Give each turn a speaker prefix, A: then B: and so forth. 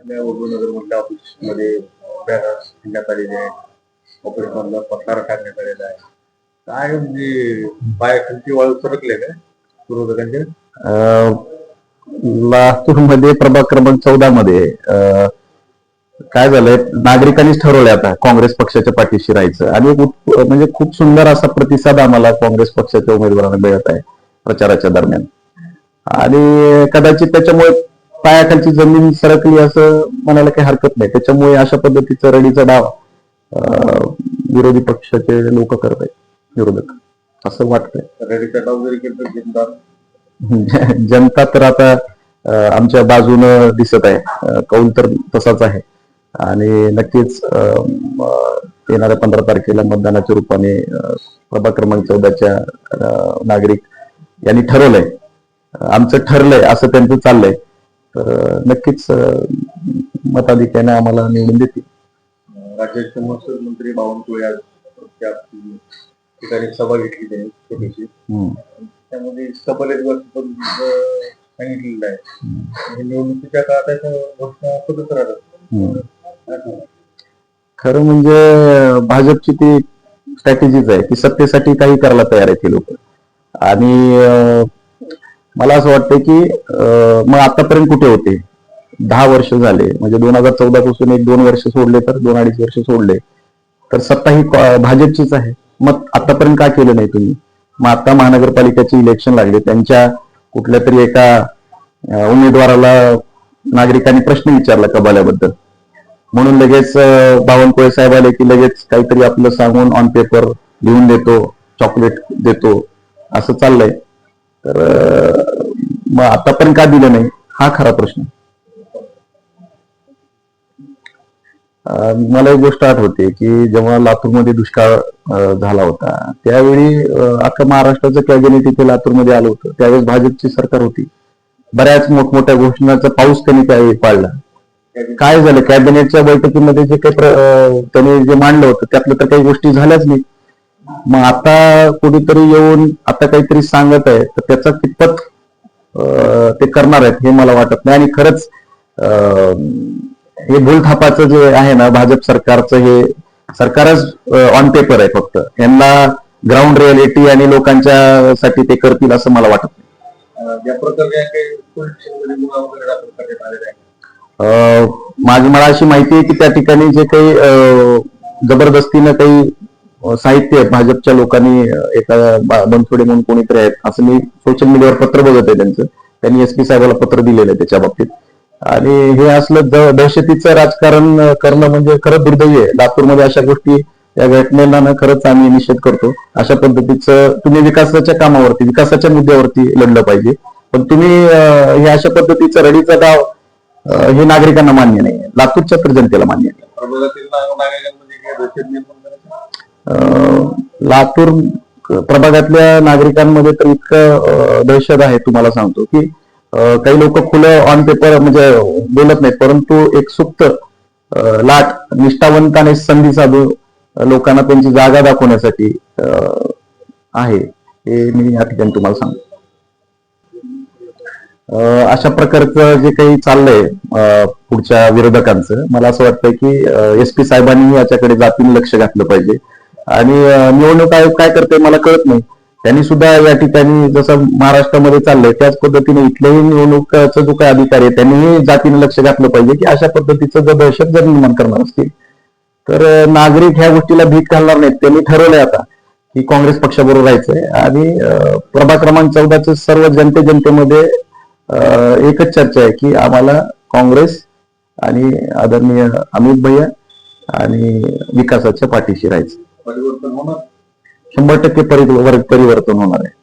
A: नगर मधल्या ऑफिसमध्ये बॅनर ठेवण्यात आलेले आहेत. ऑफिस मधला पसारा टाकण्यात आलेला आहे. काय म्हणजे बायकांची वाळू सरकले काय विरोधकांचे
B: लातूरमध्ये प्रभाग क्रमांक चौदा मध्ये अं, काय झालंय? नागरिकांनीच ठरवलंय आता काँग्रेस पक्षाच्या पाठीशी राहायचं. आणि एक म्हणजे खूप सुंदर असा प्रतिसाद आम्हाला काँग्रेस पक्षाच्या उमेदवारांना मिळत आहे प्रचाराच्या दरम्यान. आणि कदाचित त्याच्यामुळे पायाखालची जमीन सरकली असं म्हणायला काही हरकत नाही. त्याच्यामुळे अशा पद्धतीचं रडीचा डाव विरोधी पक्षाचे लोक करत आहेत विरोधक. असं वाटतंय.
A: रेडीचा डाव जरी केलं तर जिंदार
B: जनता तर आता आमच्या बाजूनं दिसत आहे. कौल तर तसाच आहे. आणि नक्कीच येणाऱ्या पंधरा तारखेला मतदानाच्या रूपाने प्रभाग क्रमांक चौदाच्या नागरिक यांनी ठरवलंय. आमचं ठरलंय असं त्यांचं चाललंय. तर नक्कीच मताधिक्याने आम्हाला निवडून देतील.
A: राज्याचे महसूल मंत्री बावनकुळे आज त्या ठिकाणी सभा घेतली त्यांनी छोटीशी. त्यामध्ये सबलेट पण सांगितलेलं आहे. म्हणजे निवडणुकीच्या काळात घोषणा पद्धत राहतात.
B: खरं म्हणजे भाजपची ती स्ट्रॅटेजीच आहे की सत्तेसाठी काही करायला तयार आहे ती लोक. आणि मला असं वाटतं की मग आतापर्यंत कुठे होते? दहा वर्ष झाले. म्हणजे दोन हजार चौदा पासून एक दोन वर्ष सोडले तर दोन अडीच वर्ष सोडले. तर सत्ता ही भाजपचीच आहे. मग आतापर्यंत का केलं नाही तुम्ही? मग आता महानगरपालिकेचे इलेक्शन लागले. त्यांच्या कुठल्या तरी एका उमेदवाराला नागरिकांनी प्रश्न विचारला कबाल्याबद्दल म्हणून लगेच बावनकुळे साहेब आले की लगेच काहीतरी आपलं सांगून ऑन पेपर लिहून देतो चॉकलेट देतो असं चाललंय. तर मग आतापर्यंत का दिलं नाही? हा खरा प्रश्न. मला एक गोष्ट आठवते की जेव्हा लातूरमध्ये दुष्काळ झाला होता त्यावेळी अख्खा महाराष्ट्राचं कॅबिनेट इथे लातूरमध्ये आलं होतं. त्यावेळेस भाजपची सरकार होती. बऱ्याच मोठमोठ्या घोषणाचा पाऊस त्यांनी त्यावेळी पाडला. काय झालं? कॅबिनेटच्या बैठकीमध्ये जे काही त्यांनी जे मांडलं होतं त्यातलं तर काही गोष्टी झाल्याच नाही. मग आता कुठेतरी येऊन आता काहीतरी सांगत आहे तर त्याचा कितपत ते करणार आहेत हे मला वाटत नाही. आणि खरंच हे भूलथापाचं जे आहे ना भाजप सरकारचं हे सरकारच ऑन पेपर आहे फक्त. यांना ग्राउंड रियालिटी आणि लोकांच्या साठी ते करतील असं मला वाटत नाही. माझी मला अशी माहिती आहे की त्या ठिकाणी जे काही जबरदस्तीनं काही साहित्य आहे, भाजपच्या लोकांनी एका बा- म्हणून कोणीतरी आहेत. असं मी सोशल मीडियावर पत्र बघत आहे त्यांचं. त्यांनी एस पी साहेबाला पत्र दिलेलं आहे त्याच्या बाबतीत. आणि हे असलं दहशतीचं राजकारण करणं म्हणजे खरं दुर्दैवी आहे. लातूरमध्ये अशा गोष्टी या घटनेला ना खरंच आम्ही निषेध करतो. अशा पद्धतीचं तुम्ही विकासाच्या कामावरती विकासाच्या मुद्द्यावरती लढलं पाहिजे. पण तुम्ही हे अशा पद्धतीचं रडीचा डाव हे नागरिकांना मान्य नाही. लातूरच्या तर जनतेला मान्य नाही. लातूर प्रभागातल्या नागरिकांमध्ये तर इतकं दहशत आहे तुम्हाला सांगतो की काही लोक खुलं ऑन पेपर म्हणजे बोलत नाहीत परंतु एक सुप्त लाट निष्ठावंताने संधी साधू लोकांना त्यांची जागा दाखवण्यासाठी अं, आहे. हे मी या ठिकाणी तुम्हाला सांगतो. अं, अशा प्रकारचं जे काही चाललंय अं, पुढच्या विरोधकांचं मला असं वाटतं की एस पी साहेबांनी याच्याकडे जातीने लक्ष घातलं पाहिजे. आणि निवडणूक आयोग काय करते मला कळत नाही. त्यांनी सुद्धा या ठिकाणी जसं महाराष्ट्रामध्ये चाललंय त्याच पद्धतीने इथल्याही निवडणुकाचा जो काही अधिकारी आहे त्यांनीही जातीने लक्ष घातलं पाहिजे की अशा पद्धतीचं जर दहशत जर निर्माण करणार असतील तर नागरिक ह्या गोष्टीला भीत घालणार नाहीत. त्यांनी ठरवलंय आता की काँग्रेस पक्षाबरोबर राहायचंय आणि अं, प्रभाग क्रमांक चौदाच सर्व जनते जनतेमध्ये एकच चर्चा आहे की आम्हाला काँग्रेस आणि आदरणीय अमित भैया आणि विकासाच्या पाठीशी राहायचं.
A: परिवर्तन होणार
B: शंभर टक्के परिवर्तन होणार आहे